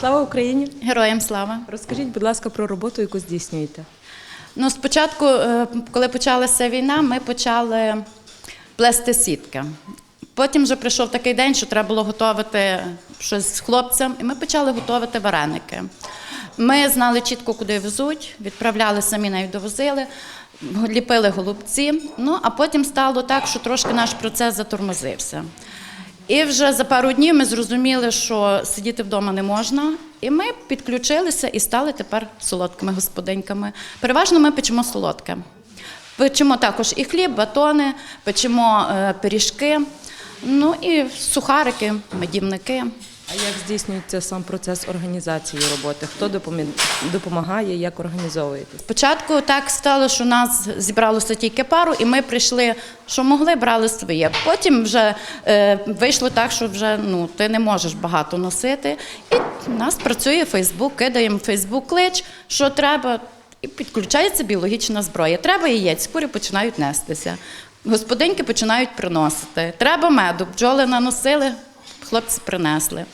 Слава Україні! Героям слава. Розкажіть, будь ласка, про роботу, яку здійснюєте. Ну, спочатку, е, коли почалася війна, ми почали плести сітки. Потім вже прийшов такий день, що треба було готувати щось з хлопцем, і ми почали готувати вареники. Ми знали чітко, куди везуть, відправляли самі навіть довозили, ліпили голубці. Ну а потім стало так, що трошки наш процес затормозився. І вже за пару днів ми зрозуміли, що сидіти вдома не можна. І ми підключилися і стали тепер солодкими господиньками. Переважно ми печемо солодке. Печемо також і хліб, батони, печемо е, пиріжки, ну і сухарики, медівники. А як здійснюється сам процес організації роботи? Хто допомагає, як організовуєте? Спочатку так стало, що нас зібралося тільки пару, і ми прийшли, що могли, брали своє. Потім вже е, вийшло так, що вже ну ти не можеш багато носити. І в нас працює Фейсбук, кидаємо Фейсбук клич, що треба, і підключається біологічна зброя. Треба яєць, курі починають нестися. Господинки починають приносити. Треба меду, бджоли наносили, хлопці принесли.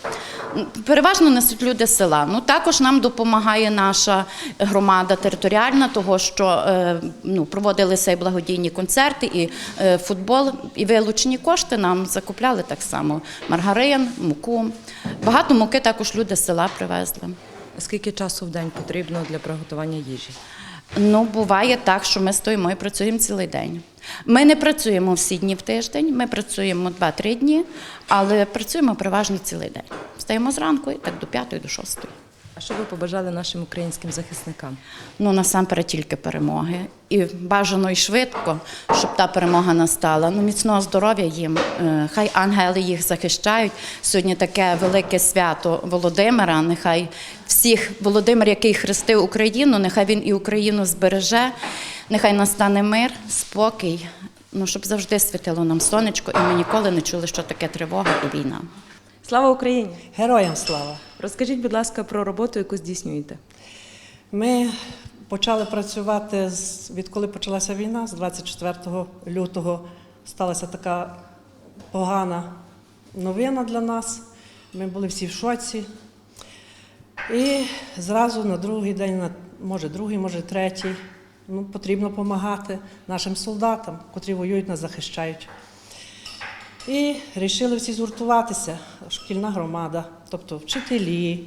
Переважно несуть люди села. Ну також нам допомагає наша громада територіальна, того що е, ну, проводилися і благодійні концерти, і е, футбол, і вилучені кошти нам закупляли так само маргарин, муку. Багато муки також люди села привезли. Скільки часу в день потрібно для приготування їжі? Ну, буває так, що ми стоїмо і працюємо цілий день. Ми не працюємо всі дні в тиждень, ми працюємо 2-3 дні, але працюємо переважно цілий день. Встаємо зранку і так до 5 до 6. А що ви побажали нашим українським захисникам? Ну, насамперед тільки перемоги. І бажано і швидко, щоб та перемога настала. Ну, міцного здоров'я їм. Е, Хай ангели їх захищають. Сьогодні таке велике свято Володимира. Нехай всіх Володимир, який хрестив Україну, нехай він і Україну збереже. Нехай настане мир, спокій. Ну, щоб завжди світило нам сонечко, і ми ніколи не чули, що таке тривога і війна. Слава Україні! Героям слава! Розкажіть, будь ласка, про роботу, яку здійснюєте. Ми почали працювати з відколи почалася війна, з 24 лютого сталася така погана новина для нас. Ми були всі в шоці. І зразу на другий день, на, може другий, може третій, ну, потрібно допомагати нашим солдатам, котрі воюють, нас захищають. І вирішили всі згуртуватися, шкільна громада, тобто вчителі,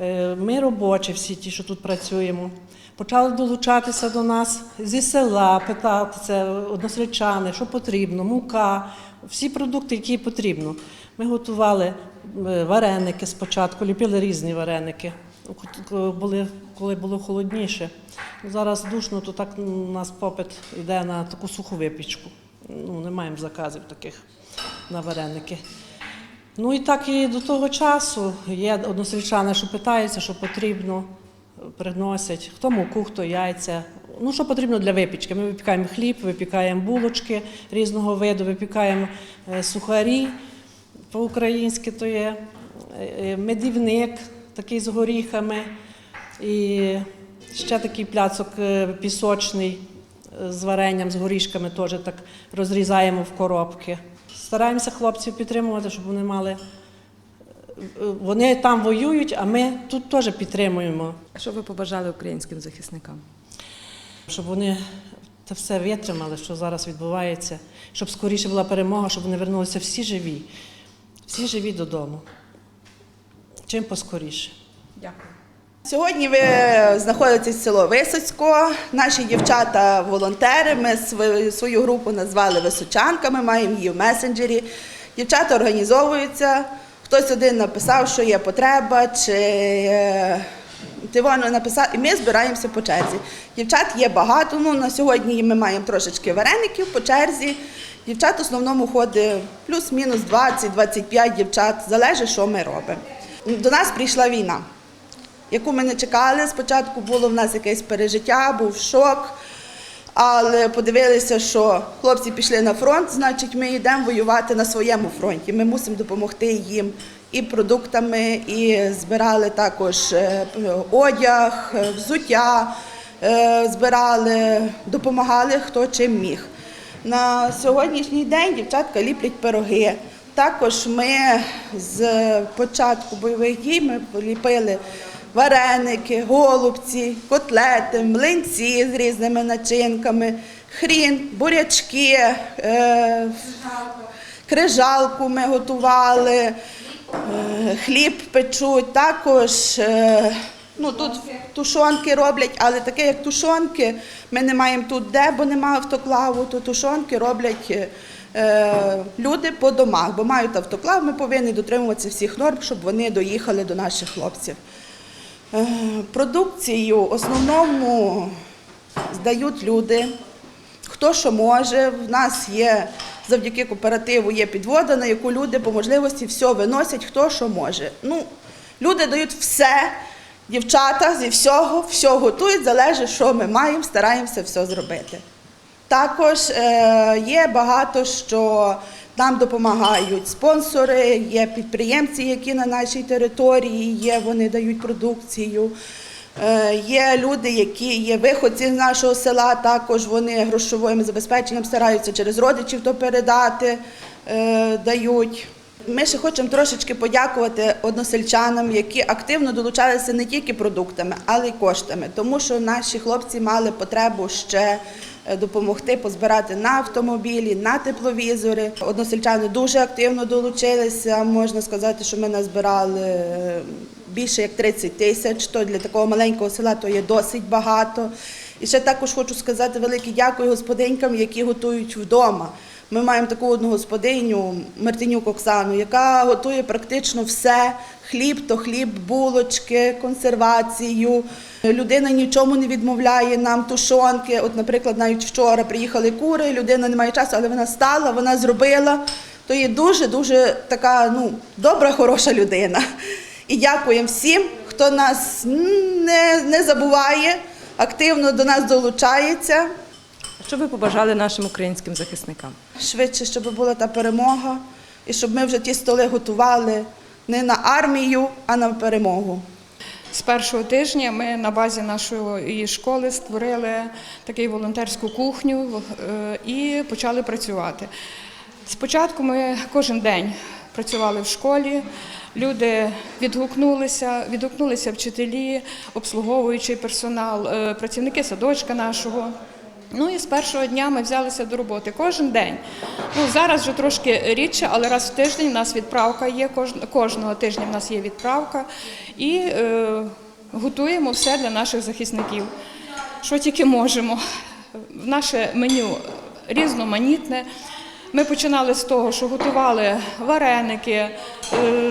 е, ми робочі, всі ті, що тут працюємо. Почали долучатися до нас зі села, питатися односельчани, що потрібно, мука, всі продукти, які потрібно. Ми готували е, вареники спочатку, ліпили різні вареники. Були, коли було холодніше. Зараз душно, то так у нас попит йде на таку суху випічку. Ну, не маємо заказів таких на вареники. Ну і так і до того часу є односельчани, що питаються, що потрібно, приносять. Хто муку, хто яйця. Ну, що потрібно для випічки. Ми випікаємо хліб, випікаємо булочки різного виду, випікаємо е, сухарі по-українськи, то є е, е, медівник такий з горіхами. І ще такий пляцок пісочний з варенням, з горішками теж так розрізаємо в коробки. Стараємося хлопців підтримувати, щоб вони мали. е, Вони там воюють, а ми тут теж підтримуємо, А що ви побажали українським захисникам? щоб вони це все витримали, що зараз відбувається, щоб скоріше була перемога, щоб вони вернулися всі живі, всі живі додому. Чим поскоріше. Дякую. Сьогодні ви знаходитесь село Висоцько. Наші дівчата волонтери. Ми свою, групу назвали Височанками, маємо її в месенджері. Дівчата організовуються. Хтось один написав, що є потреба, чи е, ти воно написав, і ми збираємося по черзі. Дівчат є багато. Ну на сьогодні ми маємо трошечки вареників по черзі. Дівчат в основному ходить плюс-мінус 20-25 дівчат, залежить, що ми робимо. До нас прийшла війна яку ми не чекали. Спочатку було в нас якесь пережиття, був шок. Але подивилися, що хлопці пішли на фронт, значить, ми йдемо воювати на своєму фронті. Ми мусимо допомогти їм і продуктами, і збирали також е, одяг, е, взуття, е, збирали, допомагали хто чим міг. На сьогоднішній день дівчатка ліплять пироги, Також ми з початку бойових дій ми поліпили вареники, голубці, котлети, млинці з різними начинками, хрін, бурячки, е, крижалку ми готували, е, хліб печуть. Також е, ну, тут тушонки роблять, але таке як тушонки, ми не маємо тут де, бо немає автоклаву, то тушонки роблять. е, е, Люди по домах, бо мають автоклав, ми повинні дотримуватися всіх норм, щоб вони доїхали до наших хлопців. Е, Продукцію основному здають люди, хто що може. В нас є завдяки кооперативу є підвода, на яку люди по можливості все виносять, хто що може. Ну, люди дають все, дівчата зі всього, все готують, залежить, що ми маємо, стараємося все зробити. Також е, є багато що нам допомагають спонсори, є підприємці, які на нашій території є, вони дають продукцію. Е, Є люди, які є виходці з нашого села, також вони грошовим забезпеченням стараються через родичів то передати, е, дають. Ми ще хочемо трошечки подякувати односельчанам, які активно долучалися не тільки продуктами, але й коштами, тому що наші хлопці мали потребу ще допомогти позбирати на автомобілі, на тепловізори. Односельчани дуже активно долучилися. Можна сказати, що ми назбирали е, більше як 30 тисяч. То для такого маленького села то є досить багато. І ще також хочу сказати велике дякую господинькам, які готують вдома. Ми маємо таку одну господиню Мартинюк Оксану, яка готує практично все: хліб то хліб, булочки, консервацію. Людина нічому не відмовляє нам тушонки. От, наприклад, навіть вчора приїхали кури, людина не має часу, але вона стала, вона зробила. То є дуже дуже така ну добра, хороша людина. І дякуємо всім, хто нас не, не забуває, активно до нас долучається. Що ви побажали нашим українським захисникам? швидше, щоб була та перемога, і щоб ми вже ті столи готували не на армію, а на перемогу. З першого тижня ми на базі нашої школи створили таку волонтерську кухню е, і почали працювати. Спочатку ми кожен день працювали в школі. Люди відгукнулися, відгукнулися вчителі, обслуговуючий персонал, е, працівники садочка нашого. Ну і з першого дня ми взялися до роботи кожен день. Ну зараз вже трошки рідше, але раз в тиждень у нас відправка є. Кожного тижня в нас є відправка, і е, готуємо все для наших захисників. Що тільки можемо. Наше меню різноманітне. Ми починали з того, що готували вареники е,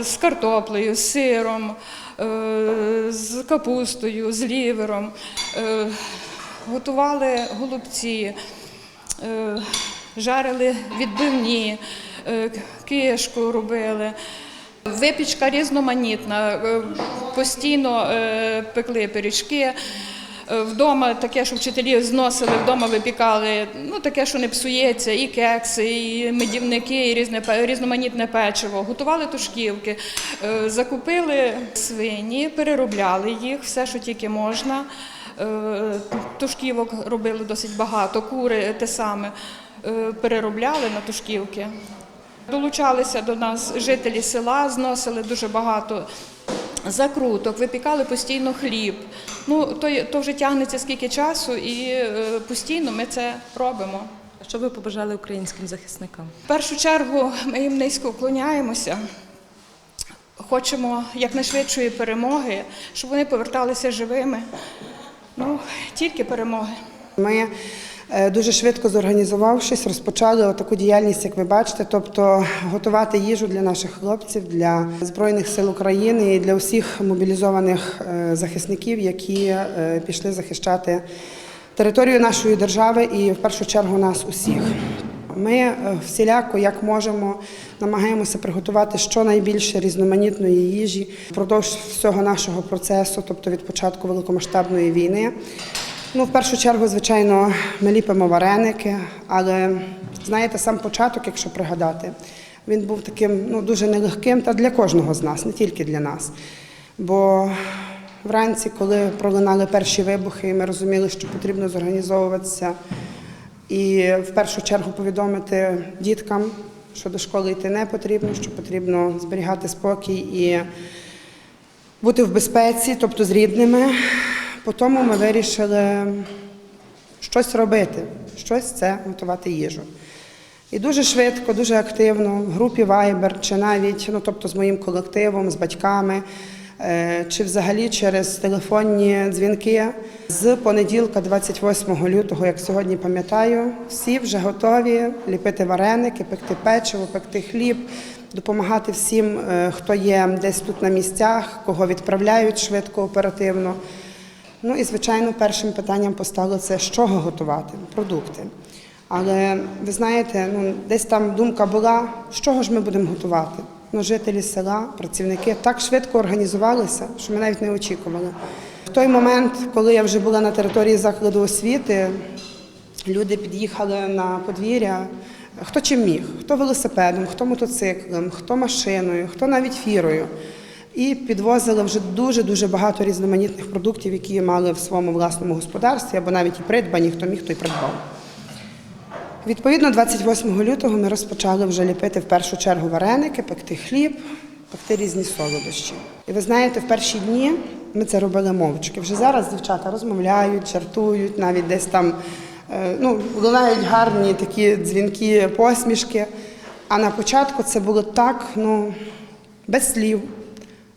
з картоплею, з сиром, е, з капустою, з лівером. Готували голубці, е, жарили відбивні, е, кишку робили. Випічка різноманітна, е, постійно пекли пиріжки. Вдома таке, що вчителі зносили, вдома випікали, ну таке, що не псується, і кекси, і медівники, і різне різноманітне печиво. Готували тушківки, закупили свині, переробляли їх, все, що тільки можна. Е, Тушківок робили досить багато, кури те саме е, переробляли на тушківки. Долучалися до нас жителі села, зносили дуже багато закруток, випікали постійно хліб. Ну, то, то вже тягнеться скільки часу, і е, постійно ми це робимо. Що ви побажали українським захисникам? В першу чергу ми їм низько вклоняємося. Хочемо якнайшвидшої перемоги, щоб вони поверталися живими. Ну, тільки перемоги. Ми е, дуже швидко зорганізувавшись, розпочали таку діяльність, як ви бачите, тобто готувати їжу для наших хлопців, для збройних сил України і для усіх мобілізованих е, захисників, які е, пішли захищати територію нашої держави і в першу чергу нас усіх. Ми е, всіляко, як можемо, намагаємося приготувати щонайбільше різноманітної їжі впродовж всього нашого процесу, тобто від початку великомасштабної війни. Ну, в першу чергу, звичайно, ми ліпимо вареники, але знаєте, сам початок, якщо пригадати, він був таким ну, дуже нелегким та для кожного з нас, не тільки для нас. Бо вранці, коли пролунали перші вибухи, ми розуміли, що потрібно зорганізовуватися і в першу чергу повідомити діткам, що до школи йти не потрібно, що потрібно зберігати спокій і бути в безпеці, тобто з рідними. По тому ми вирішили щось робити, щось це готувати їжу. І дуже швидко, дуже активно в групі Viber, чи навіть ну, тобто з моїм колективом, з батьками, чи взагалі через телефонні дзвінки. З понеділка, 28 лютого, як сьогодні пам'ятаю, всі вже готові ліпити вареники, пекти печиво, пекти хліб, допомагати всім, е, хто є десь тут на місцях, кого відправляють швидко, оперативно. Ну і звичайно, першим питанням постало це з чого готувати продукти. Але ви знаєте, ну десь там думка була, з чого ж ми будемо готувати. Ну, жителі села, працівники так швидко організувалися, що ми навіть не очікували. В той момент, коли я вже була на території закладу освіти, люди під'їхали на подвір'я. Хто чим міг, хто велосипедом, хто мотоциклом, хто машиною, хто навіть фірою. І підвозили вже дуже-дуже багато різноманітних продуктів, які мали в своєму власному господарстві, або навіть і придбані, хто міг, той придбав. Відповідно, 28 лютого ми розпочали вже ліпити в першу чергу вареники, пекти хліб, пекти різні солодощі. І ви знаєте, в перші дні ми це робили мовчки. Вже зараз дівчата розмовляють, жартують, навіть десь там е, ну, лунають гарні такі дзвінки, посмішки. А на початку це було так, ну, без слів,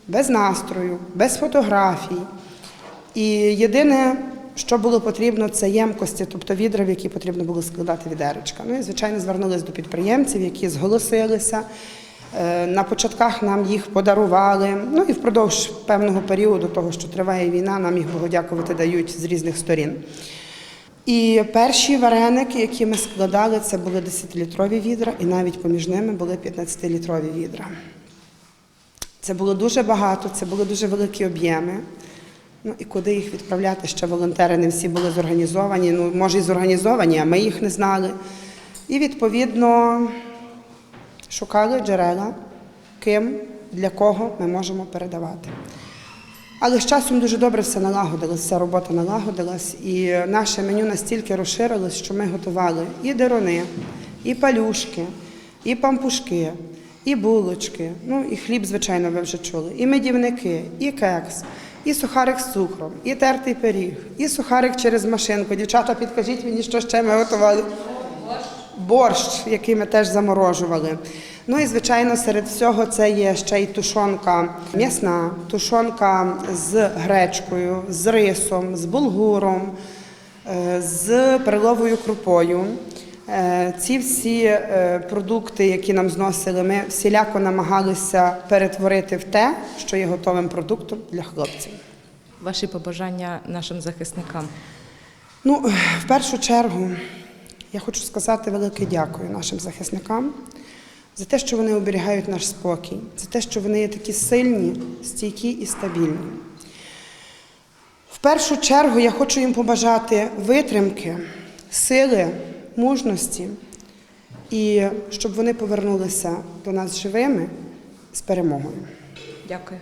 без настрою, без фотографій. І єдине, що було потрібно, це ємкості, тобто відра, в які потрібно було складати відеречка. Ну і звичайно звернулися до підприємців, які зголосилися. Е, На початках нам їх подарували. Ну і впродовж певного періоду, того, що триває війна, нам їх Богу дякувати дають з різних сторін. І перші вареники, які ми складали, це були 10-літрові відра, і навіть поміж ними були 15-літрові відра. Це було дуже багато, це були дуже великі об'єми. Ну і куди їх відправляти? Ще волонтери не всі були зорганізовані. Ну, може, і зорганізовані, а ми їх не знали. І відповідно шукали джерела, ким, для кого ми можемо передавати. Але з часом дуже добре все налагодилось, вся робота налагодилась, і наше меню настільки розширилось, що ми готували і деруни, і палюшки, і пампушки, і булочки, ну і хліб, звичайно, ви вже чули, і медівники, і кекс, і сухарик з цукром, і тертий пиріг, і сухарик через машинку. Дівчата, підкажіть мені, що ще ми готували. Борщ, який ми теж заморожували. Ну і звичайно, серед всього це є ще й тушонка м'ясна, тушонка з гречкою, з рисом, з булгуром, е, з переловою крупою. Е, Ці всі е, продукти, які нам зносили, ми всіляко намагалися перетворити в те, що є готовим продуктом для хлопців. Ваші побажання нашим захисникам. Ну, в першу чергу, я хочу сказати велике дякую нашим захисникам за те, що вони оберігають наш спокій, за те, що вони є такі сильні, стійкі і стабільні. В першу чергу я хочу їм побажати витримки, сили, мужності і щоб вони повернулися до нас живими з перемогою. Дякую.